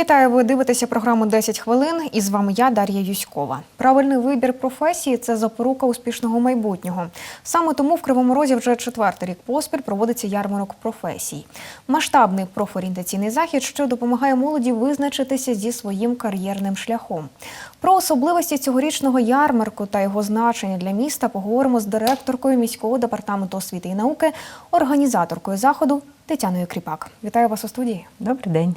Вітаю, ви дивитеся програму «10 хвилин. І з вами я, Дар'я Юськова. Правильний вибір професії це запорука успішного майбутнього. Саме тому в Кривому Розі вже четвертий рік поспіль проводиться ярмарок професій. Масштабний профорієнтаційний захід, що допомагає молоді визначитися зі своїм кар'єрним шляхом. Про особливості цьогорічного ярмарку та його значення для міста поговоримо з директоркою міського департаменту освіти і науки, організаторкою заходу Тетяною Кріпак. Вітаю вас у студії. Добрий день.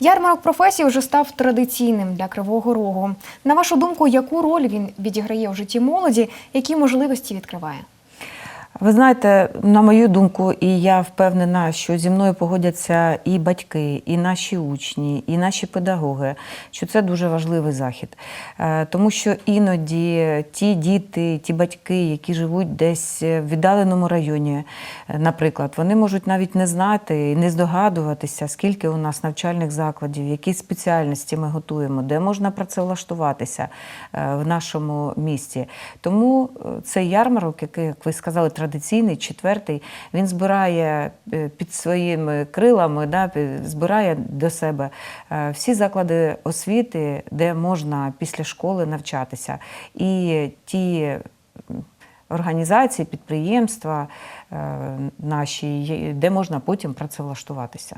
Ярмарок професій вже став традиційним для Кривого Рогу. На вашу думку, яку роль він відіграє в житті молоді, які можливості відкриває? Ви знаєте, на мою думку, і я впевнена, що зі мною погодяться і батьки, і наші учні, і наші педагоги, що це дуже важливий захід. Е, Тому що іноді ті діти, ті батьки, які живуть десь в віддаленому районі, е, наприклад, вони можуть навіть не знати і не здогадуватися, скільки у нас навчальних закладів, які спеціальності ми готуємо, де можна працевлаштуватися е, в нашому місті. Тому цей ярмарок, який, як ви сказали, традиційний, четвертий, він збирає е, під своїми крилами, да, збирає до себе е, всі заклади освіти, де можна після школи навчатися. І ті організації, підприємства е, наші, де можна потім працевлаштуватися.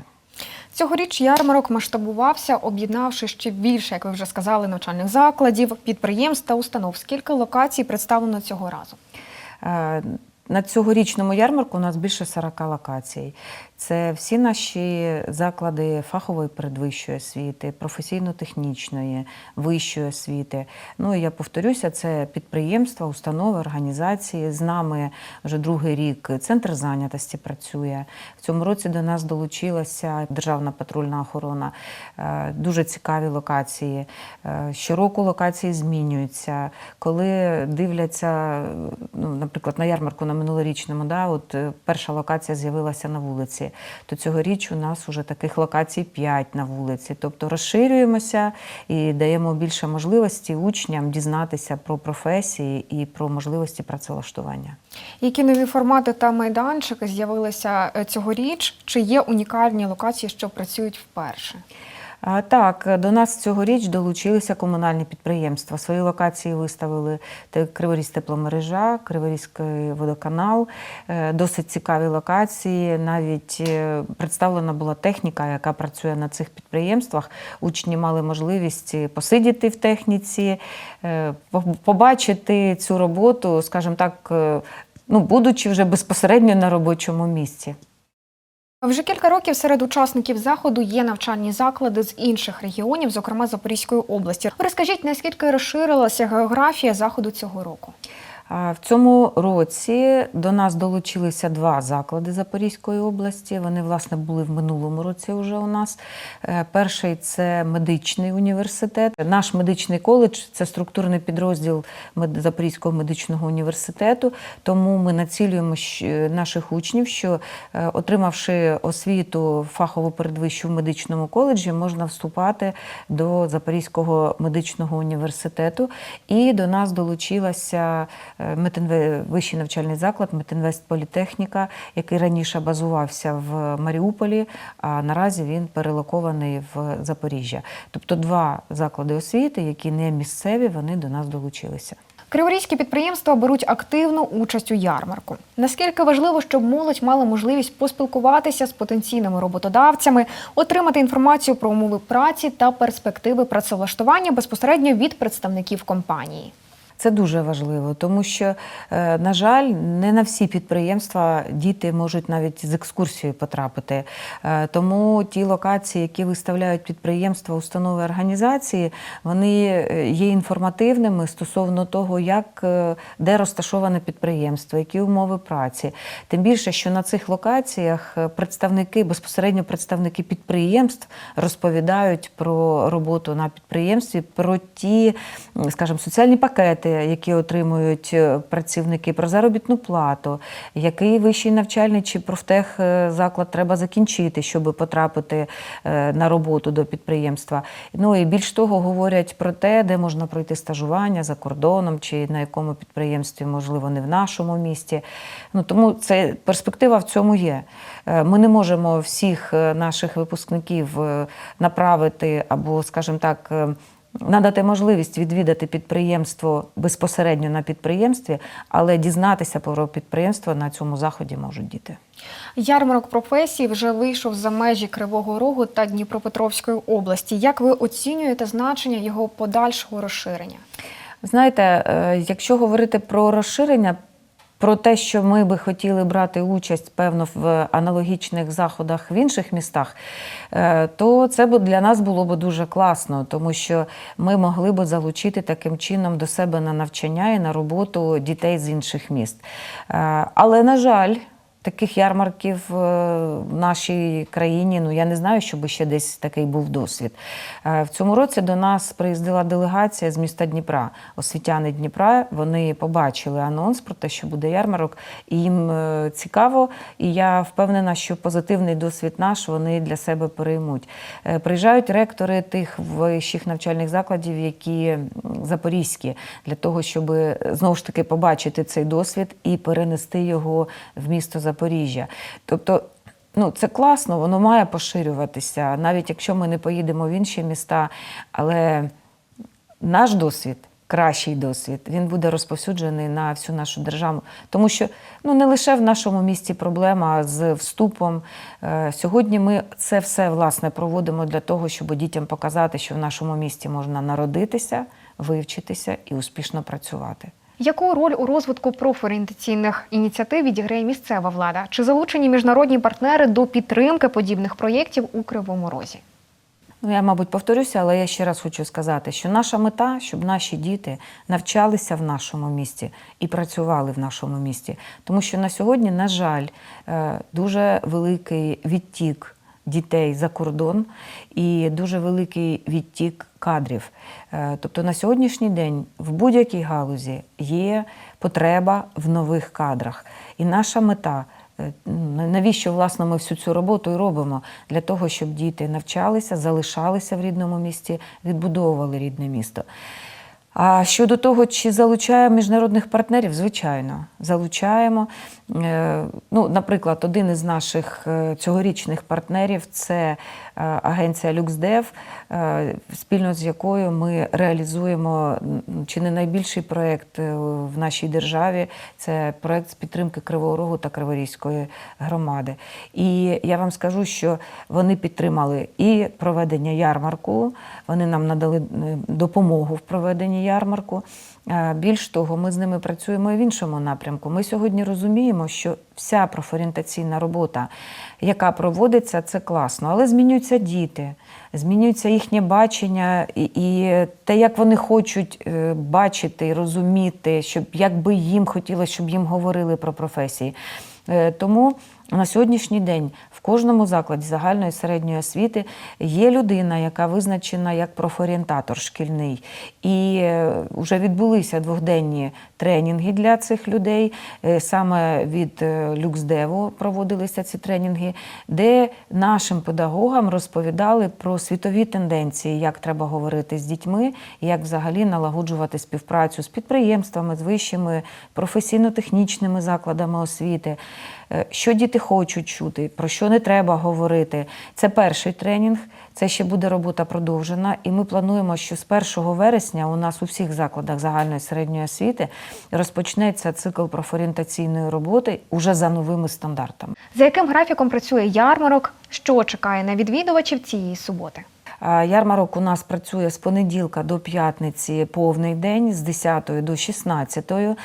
Цьогоріч ярмарок масштабувався, об'єднавши ще більше, як ви вже сказали, навчальних закладів, підприємств та установ. Скільки локацій представлено цього разу? На цьогорічному ярмарку у нас більше 40 локацій. Це всі наші заклади фахової передвищої освіти, професійно-технічної, вищої освіти. Ну і я повторюся, це підприємства, установи, організації. З нами вже другий рік центр зайнятості працює. В цьому році до нас долучилася Державна патрульна охорона. Е, Дуже цікаві локації. Е, Щороку локації змінюються. Коли дивляться, ну, наприклад, на ярмарку на минулорічному, да, от е, перша локація з'явилася на вулиці, то цьогоріч у нас вже таких локацій 5 на вулиці. Тобто розширюємося і даємо більше можливості учням дізнатися про професії і про можливості працевлаштування. Які нові формати та майданчики з'явилися е, цьогоріч? Чи є унікальні локації, що працюють вперше? Так, до нас цьогоріч долучилися комунальні підприємства. Свої локації виставили Криворізь тепломережа, Криворізький водоканал. Е, Досить цікаві локації. Навіть е, представлена була техніка, яка працює на цих підприємствах. Учні мали можливість посидіти в техніці, е, побачити цю роботу, скажімо так, е, ну, будучи вже безпосередньо на робочому місці. Вже кілька років серед учасників заходу є навчальні заклади з інших регіонів, зокрема Запорізької області. Розкажіть, наскільки розширилася географія заходу цього року? В цьому році до нас долучилися два заклади Запорізької області. Вони, власне, були в минулому році вже у нас. Е, Перший це медичний університет. Наш медичний коледж це структурний підрозділ Запорізького медичного університету. Тому ми націлюємо наших учнів, що е, отримавши освіту фахову передвищу в медичному коледжі, можна вступати до Запорізького медичного університету. І до нас долучилася е, вищий навчальний заклад Метинвест Політехніка, який раніше базувався в Маріуполі, а наразі він перелокований в Запоріжжя. Тобто два заклади освіти, які не місцеві, вони до нас долучилися. Криворізькі підприємства беруть активну участь у ярмарку. Наскільки важливо, щоб молодь мала можливість поспілкуватися з потенційними роботодавцями, отримати інформацію про умови праці та перспективи працевлаштування безпосередньо від представників компанії? Це дуже важливо, тому що, е, на жаль, не на всі підприємства діти можуть навіть з екскурсією потрапити. Е, Тому ті локації, які виставляють підприємства, установи організації, вони е, є інформативними стосовно того, як де розташоване підприємство, які умови праці. Тим більше, що на цих локаціях представники, безпосередньо представники підприємств розповідають про роботу на підприємстві, про ті, скажімо, соціальні пакети, виплати, які отримують е, працівники, про заробітну плату, який вищий навчальний чи профтех е, заклад треба закінчити, щоб потрапити е, на роботу до підприємства. Ну і більш того, говорять про те, де можна пройти стажування за кордоном, чи на якому підприємстві, можливо, не в нашому місті. Ну тому це перспектива в цьому є. Е, Ми не можемо всіх е, наших випускників е, направити або, скажімо так, е, надати можливість відвідати підприємство безпосередньо на підприємстві, але дізнатися про підприємство на цьому заході можуть діти. Ярмарок професій вже вийшов за межі Кривого Рогу та Дніпропетровської області. Як ви оцінюєте значення його подальшого розширення? Знаєте, е, якщо говорити про розширення, про те, що ми би хотіли брати участь, певно, в аналогічних заходах в інших містах, е, то це б для нас було б дуже класно, тому що ми могли б залучити таким чином до себе на навчання і на роботу дітей з інших міст. Е, Але, на жаль, Таких ярмарків е, в нашій країні, ну я не знаю, щоб ще десь такий був досвід. Е, В цьому році до нас приїздила делегація з міста Дніпра, освітяни Дніпра. Вони побачили анонс про те, що буде ярмарок, і їм е, цікаво. І я впевнена, що позитивний досвід наш вони для себе переймуть. Приїжджають ректори тих вищих навчальних закладів, які запорізькі, для того, щоб знову ж таки побачити цей досвід і перенести його в місто Запоріжжя. Тобто, ну це класно, воно має поширюватися, навіть якщо ми не поїдемо в інші міста, але наш досвід. Кращий досвід, він буде розповсюджений на всю нашу державу, тому що ну не лише в нашому місті проблема з вступом. Е, Сьогодні ми це все власне проводимо для того, щоб дітям показати, що в нашому місті можна народитися, вивчитися і успішно працювати. Яку роль у розвитку профорієнтаційних ініціатив відіграє місцева влада? Чи залучені міжнародні партнери до підтримки подібних проєктів у Кривому Розі? Ну, я, мабуть, повторюся, але я ще раз хочу сказати, що наша мета, щоб наші діти навчалися в нашому місті і працювали в нашому місті. Тому що на сьогодні, на жаль, е, дуже великий відтік дітей за кордон і дуже великий відтік кадрів. Е, Тобто на сьогоднішній день в будь-якій галузі є потреба в нових кадрах. І наша мета Е, Навіщо власне ми всю цю роботу і робимо? Для того, щоб діти навчалися, залишалися в рідному місті, відбудовували рідне місто. А щодо того, чи залучаємо міжнародних партнерів, звичайно, залучаємо. Е, Ну, наприклад, один із наших е, цьогорічних партнерів це е, агенція е, спільно з якою ми реалізуємо чи не найбільший проєкт в нашій державі. Це проєкт з підтримки Кривого Рогу та Криворізької громади. І я вам скажу, що вони підтримали і проведення ярмарку, вони нам надали допомогу в проведенні ярмарку. Е, Більш того, ми з ними працюємо і в іншому напрямку. Ми сьогодні розуміємо, що вся профорієнтаційна робота, яка проводиться, це класно, але змінюються діти, змінюється їхнє бачення і, і те, як вони хочуть е, бачити і розуміти, щоб як би їм хотілося, щоб їм говорили про професії. Е, Тому на сьогоднішній день в кожному закладі загальної середньої освіти є людина, яка визначена як профорієнтатор шкільний. І вже відбулися двохденні тренінги для цих людей. Е, Саме від е, Люксдеву проводилися ці тренінги, де нашим педагогам розповідали про світові тенденції, як треба говорити з дітьми, як взагалі налагоджувати співпрацю з підприємствами, з вищими професійно-технічними закладами освіти. Е, Що діти хочуть чути, про що не треба говорити. Це перший тренінг, це ще буде робота продовжена. І ми плануємо, що з 1 вересня у нас у всіх закладах загальної середньої освіти розпочнеться цикл профорієнтаційної роботи уже за новими стандартами. За яким графіком працює ярмарок? Що чекає на відвідувачів цієї суботи? А Ярмарок у нас працює з понеділка до п'ятниці повний день, з 10 до 16. Е,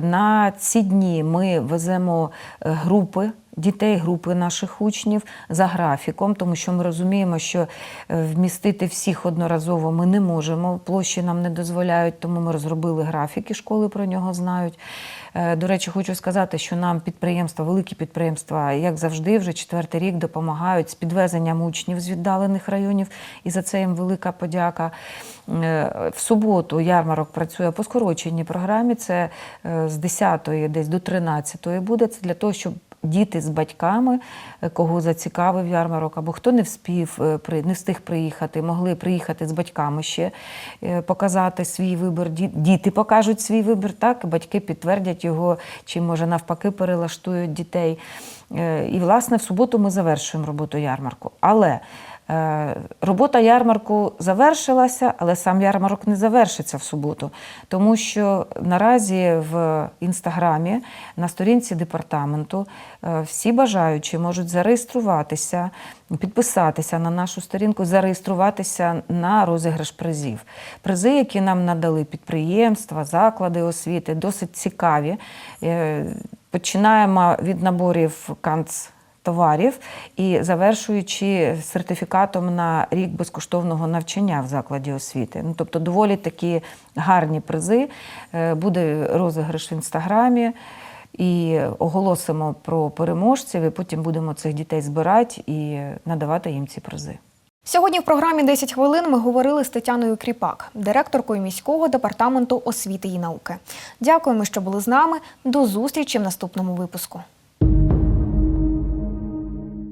На ці дні ми веземо е, групи дітей, групи наших учнів за графіком, тому що ми розуміємо, що е, вмістити всіх одноразово ми не можемо, площі нам не дозволяють, тому ми розробили графіки, школи про нього знають. Е, До речі, хочу сказати, що нам підприємства, великі підприємства, як завжди, вже четвертий рік допомагають з підвезенням учнів з віддалених районів, і за це їм велика подяка. Е, В суботу ярмарок працює по скороченій програмі. Це з 10 десь до 13 буде. Це для того, щоб діти з батьками, е, кого зацікавив ярмарок, або хто не вспів е, не встиг приїхати, могли приїхати з батьками ще е, показати свій вибір. Діти покажуть свій вибір, так батьки підтвердять його, чи може навпаки перелаштують дітей. І власне в суботу ми завершуємо роботу ярмарку. Але Робота ярмарку завершилася, але сам ярмарок не завершиться в суботу, тому що наразі в інстаграмі на сторінці департаменту е, всі бажаючі можуть зареєструватися, підписатися на нашу сторінку, зареєструватися на розіграш призів. Призи, які нам надали підприємства, заклади освіти, досить цікаві. Е, Починаємо від наборів канц товарів і завершуючи сертифікатом на рік безкоштовного навчання в закладі освіти. Ну, тобто доволі такі гарні призи. Е, Буде розіграш в інстаграмі. І оголосимо про переможців, і потім будемо цих дітей збирати і надавати їм ці призи. Сьогодні в програмі «10 хвилин ми говорили з Тетяною Кріпак, директоркою міського департаменту освіти і науки. Дякуємо, що були з нами. До зустрічі в наступному випуску.